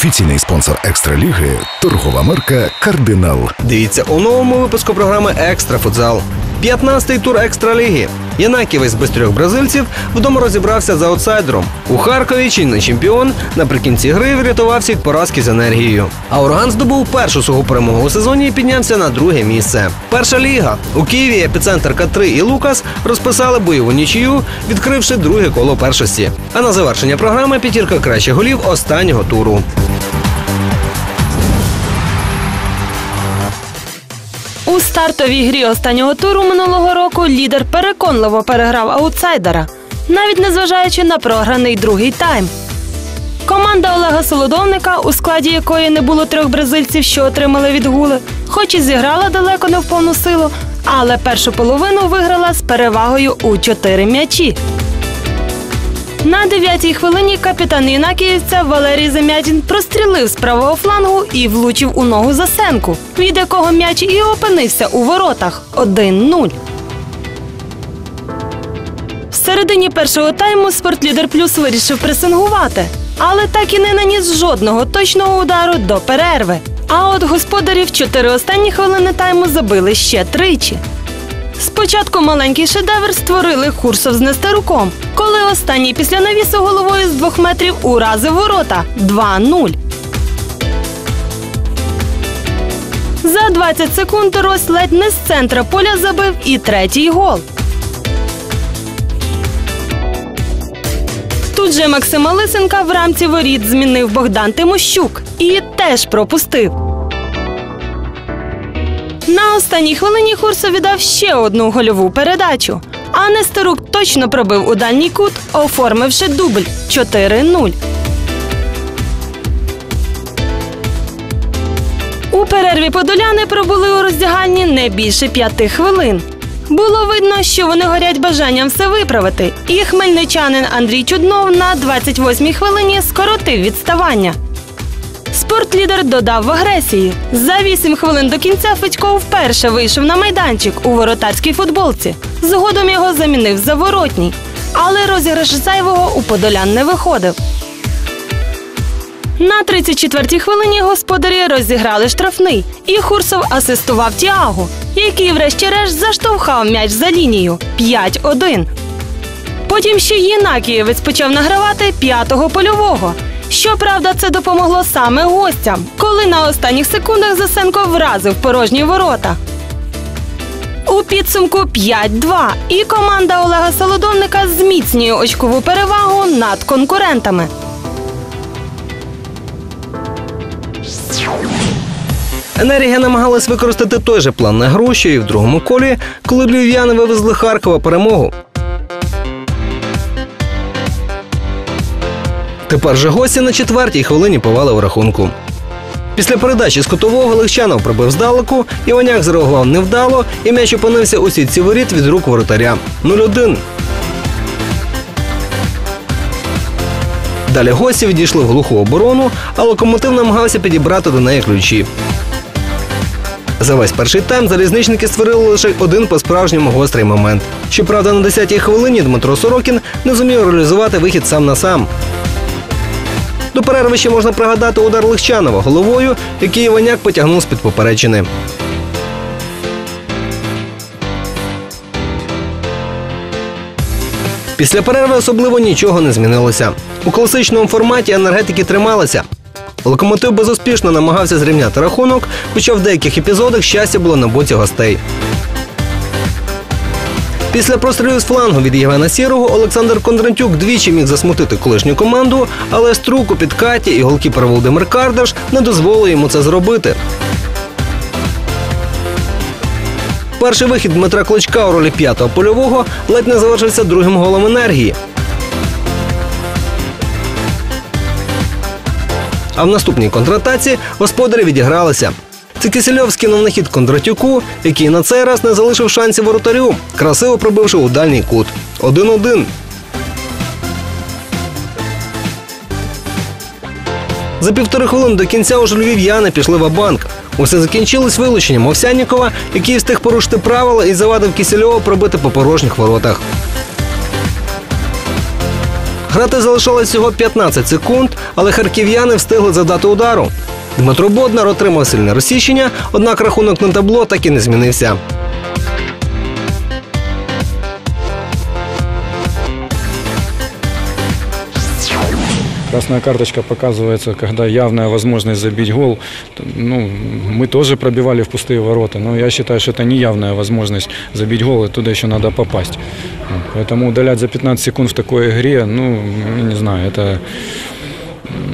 Офіційний спонсор екстраліги торгова марка Кардинал. Дивіться у новому випуску програми Екстра футзал. 15-й тур екстраліги. Янаківець без трьох бразильців вдома розібрався за аутсайдером. У Харкові чинний чемпіон наприкінці гри врятувався від поразки з енергією. А Ураган здобув першу свого перемогу у сезоні і піднявся на друге місце. Перша ліга у Києві епіцентр К3 і Лукас розписали бойову нічию, відкривши друге коло першості. А на завершення програми п'ятірка кращих голів останнього туру. У стартовій грі останнього туру минулого року лідер переконливо переграв аутсайдера, навіть незважаючи на програний другий тайм. Команда Олега Солодовника, у складі якої не було трьох бразильців, що отримали відгули, хоч і зіграла далеко не в повну силу, але першу половину виграла з перевагою у чотири м'ячі. На дев'ятій хвилині капітан юнаківця Валерій Замятін прострілив з правого флангу і влучив у ногу Засенку, від якого м'яч і опинився у воротах 1-0. В середині першого тайму спортлідер плюс вирішив пресингувати, але так і не наніс жодного точного удару до перерви. А от господарів чотири останні хвилини тайму забили ще тричі. Спочатку маленький шедевр створили Курсов з Нестеруком, коли останній після навісу головою з двох метрів уразив ворота 2-0. За 20 секунд Рось ледь не з центра поля забив і третій гол. Тут же Максима Лисенка в рамці воріт змінив Богдан Тимощук і теж пропустив. На останній хвилині Хурсо віддав ще одну гольову передачу. А Нестерук точно пробив у дальній кут, оформивши дубль 4-0. У перерві подоляни пробули у роздягальні не більше п'яти хвилин. Було видно, що вони горять бажанням все виправити, і хмельничанин Андрій Чуднов на 28-й хвилині скоротив відставання. Спортлідер додав в агресії. За 8 хвилин до кінця Федько вперше вийшов на майданчик у воротарській футболці. Згодом його замінив заворотній. Але розіграш зайвого у подолян не виходив. На 34-й хвилині господарі розіграли штрафний, і Хурсов асистував Тіагу, який, врешті-решт, заштовхав м'яч за лінію 5-1. Потім ще Єнакієвець почав награвати п'ятого польового. Щоправда, це допомогло саме гостям, коли на останніх секундах Засенко вразив порожні ворота. У підсумку 5-2. І команда Олега Солодовника зміцнює очкову перевагу над конкурентами. Енергія намагалась використати той же план на що і в другому колі, коли львів'яни вивезли Харкова перемогу. Тепер же гості на четвертій хвилині повали у рахунку. Після передачі з кутового Легчанов пробив здалеку, Іваняк зреагував невдало, і м'яч опинився у сітці воріт від рук воротаря. 0-1. Далі гості відійшли в глуху оборону, а локомотив намагався підібрати до неї ключі. За весь перший тайм залізничники створили лише один по-справжньому гострий момент. Щоправда, на 10-й хвилині Дмитро Сорокін не зумів реалізувати вихід сам на сам. До перерви ще можна пригадати удар Легчанова головою, який Іваняк потягнув з-під поперечини. Після перерви особливо нічого не змінилося. У класичному форматі енергетики трималися. Локомотив безуспішно намагався зрівняти рахунок, хоча в деяких епізодах щастя було на боці гостей. Після прострілу з флангу від Євгена Сірого Олександр Кондратюк двічі міг засмутити колишню команду, але струк у підкаті і голкіпер Володимир Кардаш не дозволили йому це зробити. Перший вихід Дмитра Кличка у ролі п'ятого польового ледь не завершився другим голом енергії. А в наступній контратаці господарі відігралися. Це Кисельов скинув Кондратюку, який на цей раз не залишив шансів воротарю, красиво пробивши у дальній кут. 1-1. За півтори хвилини до кінця уже львів'яни пішли в банк. Усе закінчилось вилученням Овсянікова, який встиг порушити правила і завадив Кисельову пробити по порожніх воротах. Грати залишалось всього 15 секунд, але харків'яни встигли завдати удару. Дмитро Боднар отримав сильне розсічення, однак рахунок на табло так і не змінився. Красная карточка показывается, когда явная возможность забить гол. Т- Ну, мы тоже пробивали в пустые ворота, но я считаю, что это не явная возможность забить гол, и туда еще надо попасть. Вот. Поэтому удалять за 15 секунд в такой игре, ну, я не знаю, это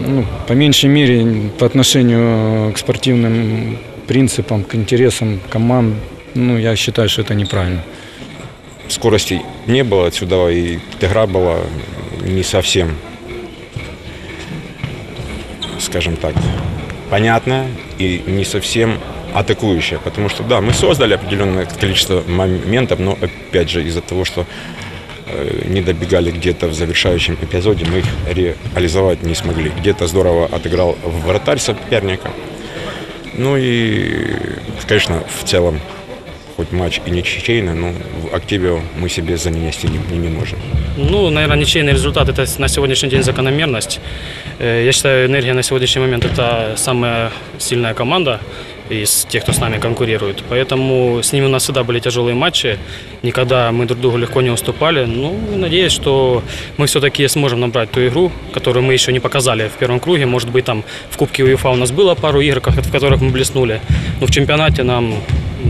ну, по меньшей мере по отношению к спортивным принципам, к интересам команд, ну, я считаю, что это неправильно. скорости не было отсюда, и игра была не совсем, скажем так, понятная и не совсем атакующая. Потому что, да, мы создали определенное количество моментов, но, опять же, из-за того, что не добегали где-то в завершающем эпизоде, мы их реализовать не смогли. Где-то здорово отыграл вратарь соперника. Ну и, конечно, в целом хоть матч и ничейный, но в активе мы себе занести не, не можем. Ну, наверное, ничейный результат – это на сегодняшний день закономерность. Э, Я считаю, «Энергия» на сегодняшний момент – это самая сильная команда из тех, кто с нами конкурирует. Поэтому с ними у нас всегда были тяжелые матчи. Никогда мы друг другу легко не уступали. Ну, надеюсь, что мы все-таки сможем набрать ту игру, которую мы еще не показали в первом круге. Может быть, там в Кубке УЕФА у нас было пару игр, в которых мы блеснули. Но в чемпионате нам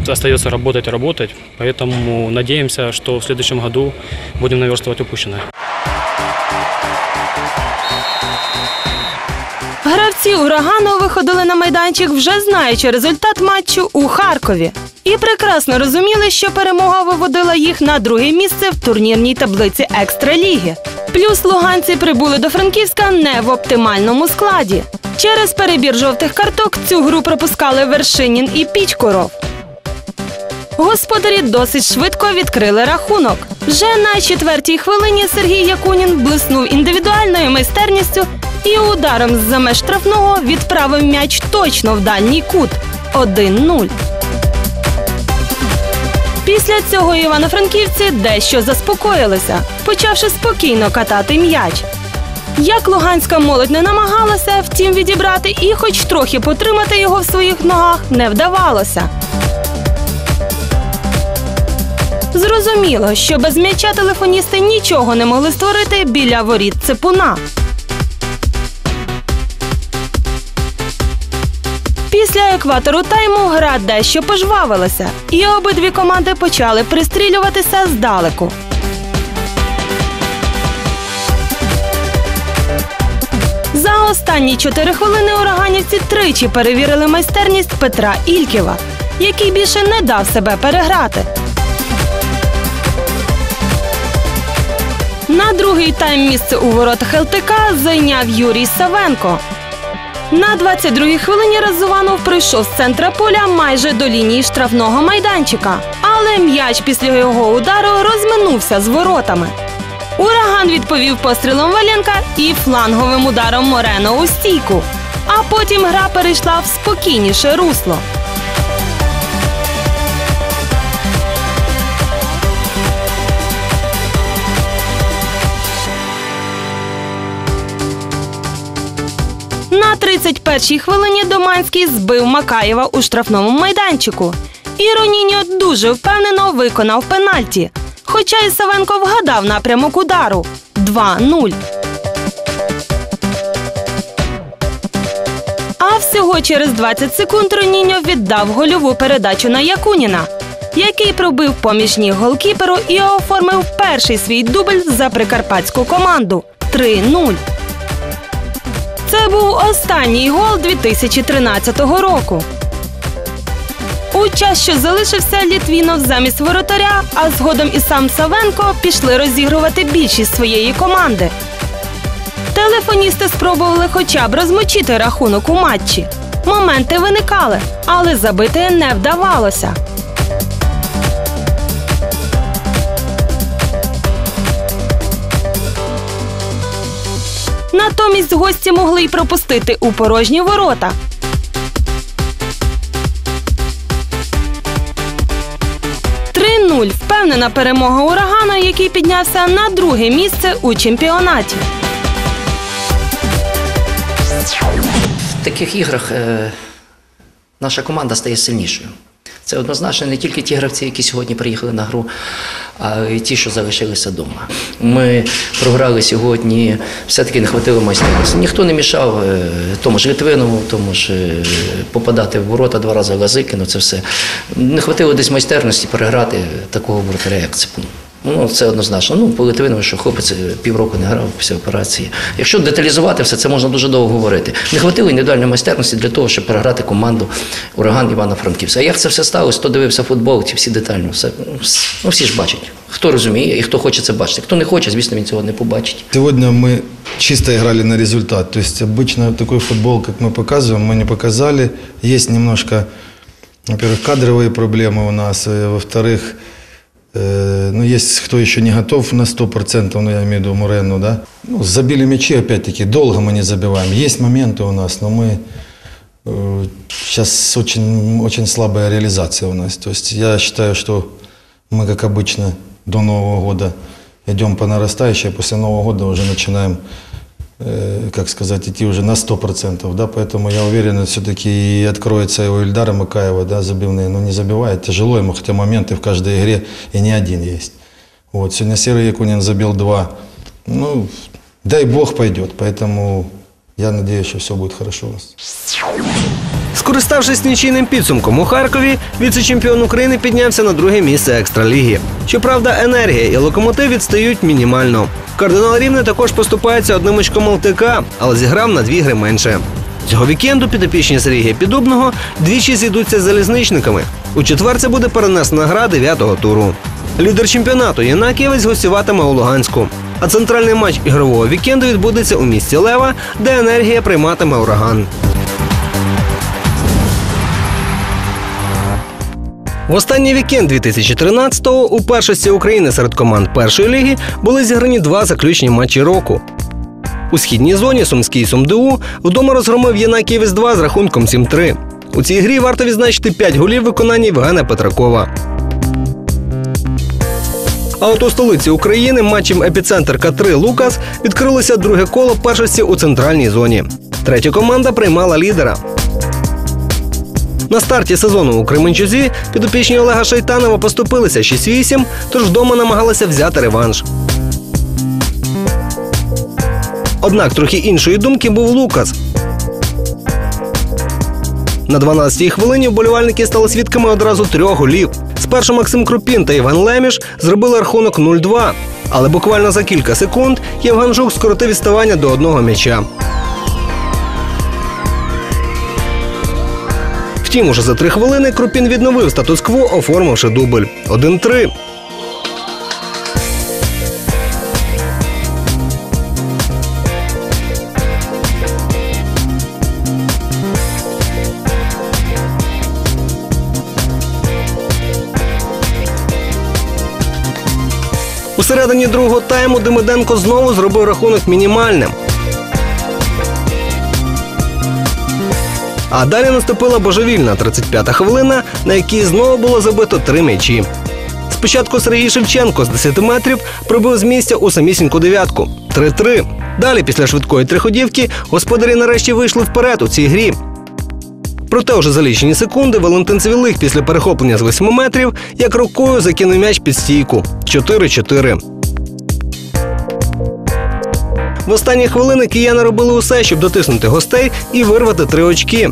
остается работать и работать. Поэтому надеемся, что в следующем году будем наверстывать упущенное. Гравці урагану виходили на майданчик, вже знаючи результат матчу у Харкові. І прекрасно розуміли, що перемога виводила їх на друге місце в турнірній таблиці екстраліги. Плюс луганці прибули до Франківська не в оптимальному складі. Через перебір жовтих карток цю гру пропускали Вершинін і Пічкоров. Господарі досить швидко відкрили рахунок. Вже на четвертій хвилині Сергій Якунін блиснув індивідуальною майстерністю і ударом з-за меж штрафного відправив м'яч точно в дальній кут 1-0. Після цього івано-франківці дещо заспокоїлися, почавши спокійно катати м'яч. Як луганська молодь не намагалася, втім відібрати і хоч трохи потримати його в своїх ногах не вдавалося. Зрозуміло, що без м'яча телефоністи нічого не могли створити біля воріт цепуна. Після екватору тайму гра дещо пожвавилася, і обидві команди почали пристрілюватися здалеку. За останні чотири хвилини ураганівці тричі перевірили майстерність Петра Ільківа, який більше не дав себе переграти. На другий тайм місце у воротах ЛТК зайняв Юрій Савенко. На 22-й хвилині Разуванов прийшов з центра поля майже до лінії штрафного майданчика, але м'яч після його удару розминувся з воротами. Ураган відповів пострілом Валенка і фланговим ударом Морено у стійку. А потім гра перейшла в спокійніше русло. На 31-й хвилині Доманський збив Макаєва у штрафному майданчику. І Роніньо дуже впевнено виконав пенальті. Хоча і Савенко вгадав напрямок удару 2-0. А всього через 20 секунд Роніньо віддав гольову передачу на Якуніна, який пробив поміж ніг голкіперу і оформив перший свій дубль за прикарпатську команду 3-0. Це був останній гол 2013 року. У час, що залишився, Літвінов замість воротаря, а згодом і сам Савенко пішли розігрувати більшість своєї команди. Телефоністи спробували хоча б розмочити рахунок у матчі. Моменти виникали, але забити не вдавалося. Натомість гості могли й пропустити у порожні ворота. Впевнена перемога урагана, який піднявся на друге місце у чемпіонаті. В таких іграх е, наша команда стає сильнішою. Це однозначно не тільки ті гравці, які сьогодні приїхали на гру, а й ті, що залишилися вдома. Ми програли сьогодні, все-таки не хватило майстерності. Ніхто не мішав е, тому ж Литвинову, тому ж е, попадати в ворота два рази Лазики, ну це все. Не хватило десь майстерності переграти такого воротаря, як Ципун. Ну, це однозначно. Ну, по Литвинову, що хлопець е, півроку не грав після операції. Якщо деталізувати все, це можна дуже довго говорити. Не хватило індивідуальної майстерності для того, щоб переграти команду ураган Івана Франківська. А як це все сталося, хто дивився футбол, ці всі детально, все, ну, вс- ну, всі ж бачать. Хто розуміє і хто хоче це бачити. Хто не хоче, звісно, він цього не побачить. Сегодня мы чисто играли на результат. То есть обычно такой футбол, как мы показываем, мы не показали. Есть немножко, во-первых, кадровые проблемы у нас, и, во-вторых, э, ну, есть кто еще не готов на 100%, ну, я имею в виду Мурену, да. Ну, забили мячи, опять-таки, долго мы не забиваем. Есть моменты у нас, но мы э, сейчас очень, очень слабая реализация у нас. То есть я считаю, что мы, как обычно, до Нового года идем по нарастающей, а после Нового года уже начинаем, э, как сказать, идти уже на 100%. Да? Поэтому я уверен, все-таки откроется у Ильдара Макаева, да, забивные. Но не забивает, тяжело ему, хотя моменты в каждой игре и не один есть. Вот. Сегодня Серый Якунин забил два. Ну, дай бог пойдет. Поэтому я надеюсь, что все будет хорошо у нас. Скориставшись нічийним підсумком у Харкові, віце-чемпіон України піднявся на друге місце екстраліги. Щоправда, енергія і локомотив відстають мінімально. Кардинал Рівне також поступається одним очком ЛТК, але зіграв на дві гри менше. Цього вікенду підопічні Сергія Підубного двічі зійдуться з залізничниками. У четвер це буде перенесена гра дев'ятого туру. Лідер чемпіонату Янакієвець гостюватиме у Луганську. А центральний матч ігрового вікенду відбудеться у місті Лева, де енергія прийматиме ураган. В останній вікенд 2013-го у першості України серед команд першої ліги були зіграні два заключні матчі року. У східній зоні Сумський СумДУ вдома розгромив Єнакієвець 2 з рахунком 7-3. У цій грі варто відзначити 5 голів виконання Євгена Петракова. А от у столиці України матчем епіцентр К3 Лукас відкрилося друге коло першості у центральній зоні. Третя команда приймала лідера. На старті сезону у Кременчузі підопічні Олега Шайтанова поступилися 6-8, тож вдома намагалися взяти реванш. Однак трохи іншої думки був Лукас. На 12-й хвилині вболівальники стали свідками одразу трьох голів. Спершу Максим Крупін та Іван Леміш зробили рахунок 0-2. Але буквально за кілька секунд Євген Жук скоротив відставання до одного м'яча. Втім, уже за три хвилини Крупін відновив статус-кво, оформивши дубль 1-3. У середині другого тайму Демиденко знову зробив рахунок мінімальним. А далі наступила божевільна 35-та хвилина, на якій знову було забито три м'ячі. Спочатку Сергій Шевченко з 10 метрів пробив з місця у самісіньку дев'ятку 3-3. Далі, після швидкої триходівки, господарі нарешті вийшли вперед у цій грі. Проте вже за лічені секунди Валентин Цвілих після перехоплення з 8 метрів як рукою закинув м'яч під стійку 4-4. В останні хвилини кияни робили усе, щоб дотиснути гостей і вирвати три очки.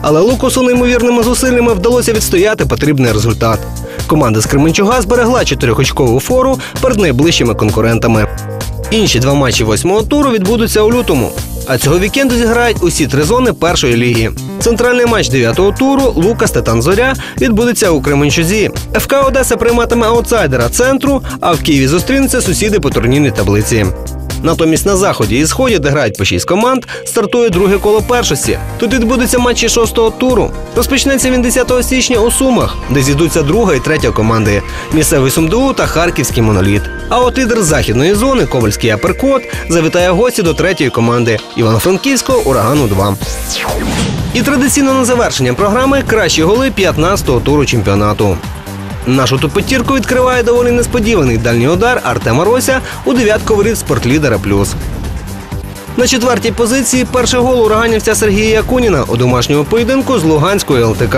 Але Лукусу неймовірними зусиллями вдалося відстояти потрібний результат. Команда з Кременчуга зберегла чотирьохочкову фору перед найближчими конкурентами. Інші два матчі восьмого туру відбудуться у лютому. А цього вікенду зіграють усі три зони першої ліги. Центральний матч дев'ятого туру Лукас Титан Зоря відбудеться у Кременчузі. ФК Одеса прийматиме аутсайдера центру, а в Києві зустрінуться сусіди по турнірній таблиці. Натомість на заході і сході, де грають по шість команд, стартує друге коло першості. Тут відбудуться матчі шостого туру. Розпочнеться він 10 січня у Сумах, де зійдуться друга і третя команди місцевий СумДУ та Харківський моноліт. А от лідер західної зони Ковальський Аперкот завітає гості до третьої команди Івано-Франківського урагану 2 І традиційно на завершення програми кращі голи 15-го туру чемпіонату. Нашу тупотірку відкриває доволі несподіваний дальній удар Артема Рося у дев'ятку воріт спортлідера плюс. На четвертій позиції перший гол ураганівця Сергія Якуніна у домашньому поєдинку з Луганською ЛТК.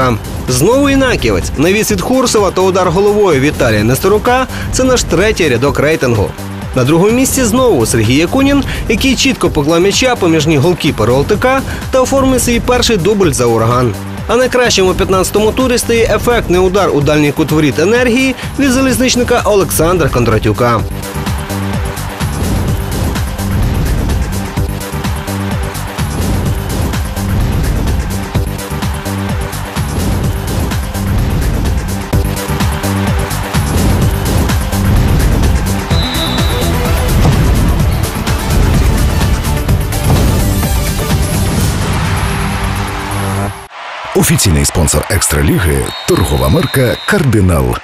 Знову інаківець. Навіс від Хурсова та удар головою Віталія Нестерука це наш третій рядок рейтингу. На другому місці знову Сергій Якунін, який чітко поклав м'яча поміж ніг голкіперу ЛТК та оформив свій перший дубль за ураган. А найкращим у 15-му турі стає ефектний удар у дальній кут воріт енергії від залізничника Олександра Кондратюка. Офіційний спонсор екстраліги торгова марка Кардинал.